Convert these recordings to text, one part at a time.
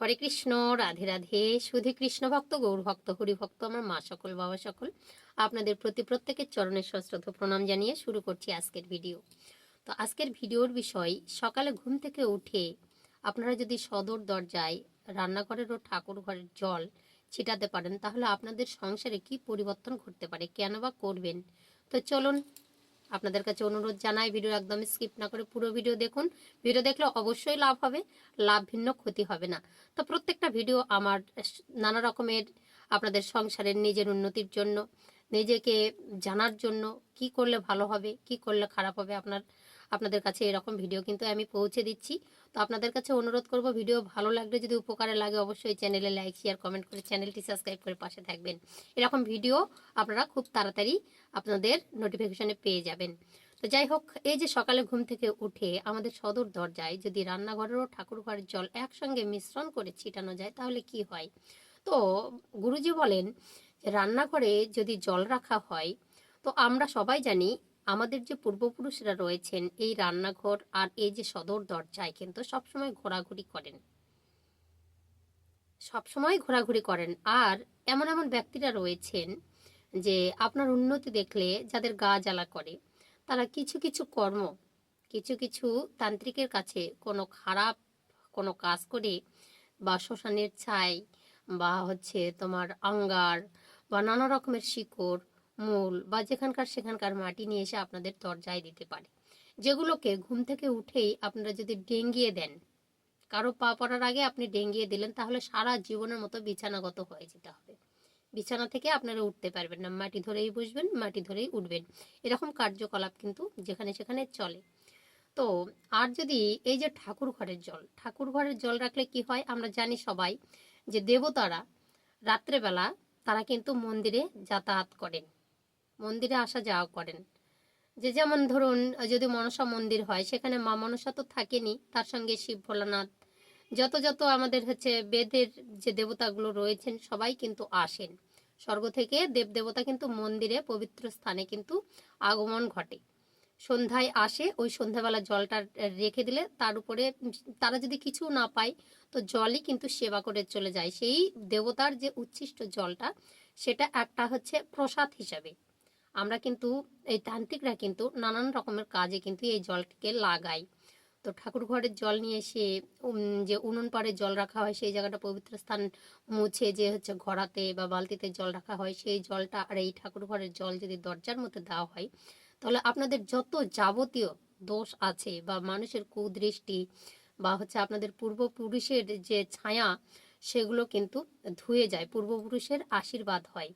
হরে কৃষ্ণ, রাধে রাধে। সুধী কৃষ্ণ ভক্ত, গৌর ভক্ত, হরি ভক্ত, আমার মা সকল, বাবা সকল। আপনাদের প্রতি প্রত্যেকের চরণের সশ্রদ্ধ প্রণাম জানিয়ে শুরু করছি আজকের ভিডিও। তো আজকের ভিডিওর বিষয়, সকালে ঘুম থেকে উঠে আপনারা যদি সদর দরজায় রান্নাঘরের ও ঠাকুর ঘরের জল ছিটাতে পারেন, তাহলে আপনাদের সংসারে কি পরিবর্তন ঘটতে পারে, কেন বা করবেন? তো চলুন আপনাদের কাছে অনুরোধ জানাই, ভিডিও একদম স্কিপ না করে পুরো ভিডিও দেখুন। ভিডিও দেখলে অবশ্যই লাভ হবে, লাভ ভিন্ন ক্ষতি হবে না। তো প্রত্যেকটা ভিডিও আমার নানা রকমের আপনাদের সংসারের নিজের উন্নতির জন্য, নিজেকে জানার জন্য কি করলে ভালো হবে, কি করলে খারাপ হবে আপনার আপনাদের কাছে এরকম ভিডিও কিন্তু আমি পৌঁছে দিচ্ছি। তো আপনাদের কাছে অনুরোধ করব, ভিডিও ভালো লাগলে যদি উপকারে লাগে অবশ্যই চ্যানেলে লাইক, শেয়ার, কমেন্ট করে চ্যানেলটি সাবস্ক্রাইব করে পাশে থাকবেন। এরকম ভিডিও আপনারা খুব তাড়াতাড়ি আপনাদের নোটিফিকেশনে পেয়ে যাবেন। তো যাই হোক, এই যে সকালে ঘুম থেকে উঠে আমাদের সদর দরজায় যদি রান্নাঘরের ও ঠাকুর ঘরের জল একসঙ্গে মিশ্রণ করে ছিটানো যায়, তাহলে কি হয়? তো গুরুজি বলেন রান্নাঘরে যদি জল রাখা হয়, তো আমরা সবাই জানি আমাদের যে পূর্বপুরুষরা রয়েছেন, এই রান্নাঘর আর এই যে সদর দরজায় কিন্তু সবসময় ঘোরাঘুরি করেন। সবসময় ঘোরাঘুরি করেন। আর এমন এমন ব্যক্তিরা রয়েছেন যে আপনার উন্নতি দেখলে যাদের গা জ্বালা করে, তারা কিছু কিছু কর্ম, কিছু কিছু তান্ত্রিকের কাছে কোনো খারাপ কোনো কাজ করে বা শ্মশানের ছাই বা হচ্ছে তোমার আঙ্গার বা নানা রকমের শিকড় মূল বা যেখানকার সেখানকার মাটি নিয়ে এসে আপনাদের দরজায় দিতে পারে। যেগুলোকে ঘুম থেকে উঠেই আপনারা যদি ডেঙ্গিয়ে দেন, কারও পা পড়ার আগে আপনি ডেঙ্গিয়ে দিলেন, তাহলে সারা জীবনের মতো বিছানাগত হয়ে যেতে হবে। বিছানা থেকে আপনারা উঠতে পারবেন না, মাটি ধরেই বসবেন, মাটি ধরেই উঠবেন। এরকম কার্যকলাপ কিন্তু যেখানে সেখানে চলে। তো আর যদি এই যে ঠাকুর ঘরের জল, ঠাকুর ঘরের জল রাখলে কি হয়? আমরা জানি সবাই যে দেবতারা রাত্রেবেলা তারা কিন্তু মন্দিরে যাতায়াত করেন। মন্দিরে আসা যাওয়া করেন। যে যেমন ধরুন, যদি মনসা মন্দির হয়, সেখানে মা মনসা তো থাকেনি তার সঙ্গে শিব ভোলানাথ, যত যত আমাদের হচ্ছে বেদের যে দেবতাগুলো রয়েছেন, সবাই কিন্তু আসেন। স্বর্গ থেকে দেব দেবতা কিন্তু মন্দিরে, পবিত্র স্থানে কিন্তু আগমন ঘটে। সন্ধ্যায় আসে, ওই সন্ধ্যাবেলা জলটা রেখে দিলে তার উপরে তারা যদি কিছু না পায়, তো জলই কিন্তু সেবা করে চলে যায়। সেই দেবতার যে উচ্ছিষ্ট জলটা, সেটা একটা হচ্ছে প্রসাদ হিসাবে। আমরা কিন্তু এই তান্ত্রিকরা কিন্তু নানান রকমের কাজে কিন্তু এই জলটিকে লাগাই। তো ঠাকুর ঘরের জল নিয়ে এসে যে উনুন পাড়ে জল রাখা হয়, সেই জায়গাটা পবিত্র স্থান মুছে যে হচ্ছে ঘোড়াতে বা বালতিতে জল রাখা হয়, সেই জলটা আর এই ঠাকুর ঘরের জল যদি দরজার মধ্যে দেওয়া হয়, তাহলে আপনাদের যত যাবতীয় দোষ আছে বা মানুষের কুদৃষ্টি বা হচ্ছে আপনাদের পূর্বপুরুষের যে ছায়া, সেগুলো কিন্তু ধুয়ে যায়, পূর্বপুরুষের আশীর্বাদ হয়।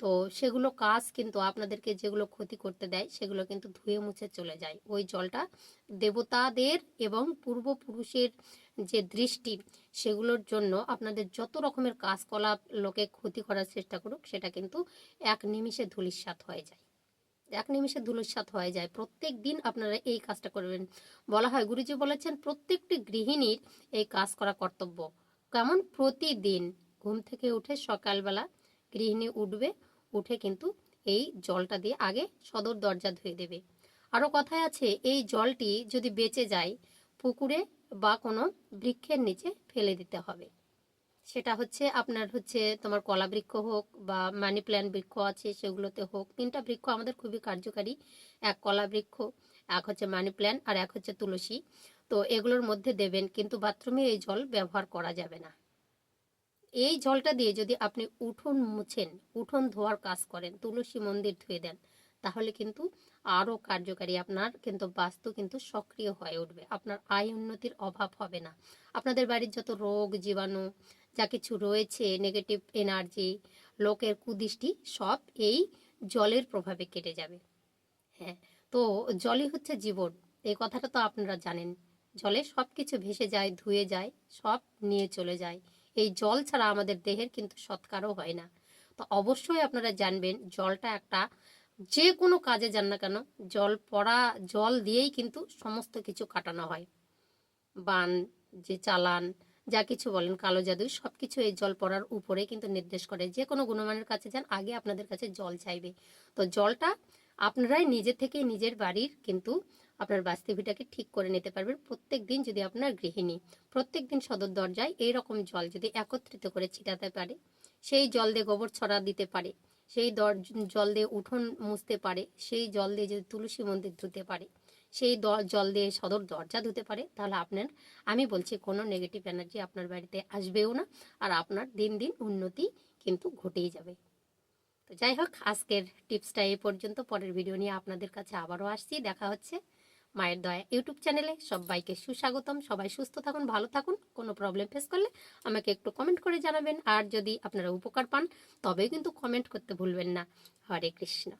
তো সেগুলো কাজ কিন্তু আপনাদেরকে যেগুলো ক্ষতি করতে দেয়, সেগুলো কিন্তু ধুয়ে মুছে চলে যায়। ওই জলটা দেবতাদের এবং পূর্বপুরুষের যে দৃষ্টি, সেগুলোর জন্য আপনাদের যত রকমের কাজকলাপ লোকে ক্ষতি করার চেষ্টা করুক, সেটা কিন্তু এক নিমিষে ধুলিস্বাত হয়ে যায়। এক নিমিষে ধুলিস্বাত হয়ে যায়। প্রত্যেক দিন আপনারা এই কাজটা করবেন। বলা হয়, গুরুজি বলেছেন, প্রত্যেকটি গৃহিণীর এই কাজ করা কর্তব্য। কেমন? প্রতিদিন ঘুম থেকে উঠে সকালবেলা গৃহিণী উঠবে উঠে কিন্তু এই জলটা দিয়ে আগে সদর দরজা ধুয়ে দেবে। আরও কথায় আছে, এই জলটি যদি বেঁচে যায়, পুকুরে বা কোনো বৃক্ষের নিচে ফেলে দিতে হবে। সেটা হচ্ছে আপনার হচ্ছে তোমার কলা বৃক্ষ হোক বা মানি প্ল্যান্ট বৃক্ষ আছে, সেগুলোতে হোক, তিনটা বৃক্ষ আমাদের খুবই কার্যকারী। এক কলা বৃক্ষ, এক হচ্ছে মানি প্ল্যান্ট আর এক হচ্ছে তুলসী। তো এগুলোর মধ্যে দেবেন, কিন্তু বাথরুমে এই জল ব্যবহার করা যাবে না। এই জলটা দিয়ে যদি আপনি উঠোন মুছেন, উঠোন ধোয়ার কাজ করেন, তুলসী মন্দির ধুয়ে দেন, তাহলে কিন্তু আরও কার্যকারী, আপনার কিন্তু বাস্তু কিন্তু সক্রিয় হয়ে উঠবে। আপনার আয় উন্নতির অভাব হবে না। আপনাদের বাড়ির যত রোগ, জীবাণু যা কিছু রয়েছে নেগেটিভ এনার্জি লোকের কুদৃষ্টি, সব এই জলের প্রভাবে কেটে যাবে। হ্যাঁ তো জলই হচ্ছে জীবন। এই কথাটা তো আপনারা জানেন। জলে সব কিছু ভেসে যায়, ধুয়ে যায়, সব নিয়ে চলে যায়। এই জল ছাড়া আমাদের দেহের কিন্তু সৎকারও হয় না। তো অবশ্যই আপনারা জানবেন, জলটা একটা যে কোনো কাজে যান না কেন, জল পড়া, জল দিয়েই কিন্তু সমস্ত কিছু কাটানো হয়। বান, যে চালান, যা কিছু বলেন, কালো জাদু সব কিছু এই জল পড়ার উপরে কিন্তু নির্দেশ করে। যে কোনো গুণমানের কাছে যান, আগে আপনাদের কাছে জল চাইবে। তো জলটা আপনারাই নিজে থেকে নিজের বাড়ির কিন্তু আপনার বাস্তুভিটাকে ঠিক করে নিতে পারবেন প্রত্যেক দিন যদি আপনার গৃহিণী প্রত্যেক দিন সদর দরজায় এইরকম জল যদি একত্রিত করে ছিটাতে পারে, সেই জল দিয়ে গোবর ছড়া দিতে পারে, সেই দর জল দিয়ে উঠোন মুছতে পারে, সেই জল দিয়ে যদি তুলসী মন্দির ধুতে পারে, সেই জল দিয়ে সদর দরজা ধুতে পারে, তাহলে আপনার, আমি বলছি কোনো নেগেটিভ এনার্জি আপনার বাড়িতে আসবেও না আর আপনার দিন দিন উন্নতি কিন্তু ঘটেই যাবে। তো যাই হোক, আজকের টিপসটা এই পর্যন্ত। পরের ভিডিও নিয়ে আপনাদের কাছে আবারও আসছি। দেখা হচ্ছে। মায়ের দয়া ইউটিউব চ্যানেলে সবাইকে সুস্বাগতম। সবাই সুস্থ থাকুন, ভালো থাকুন, কোনো প্রবলেম ফেস করলে আমাকে একটু কমেন্ট করে জানাবেন। আর যদি আপনারা উপকার পান, তবেই কিন্তু কমেন্ট করতে ভুলবেন না। হরে কৃষ্ণ।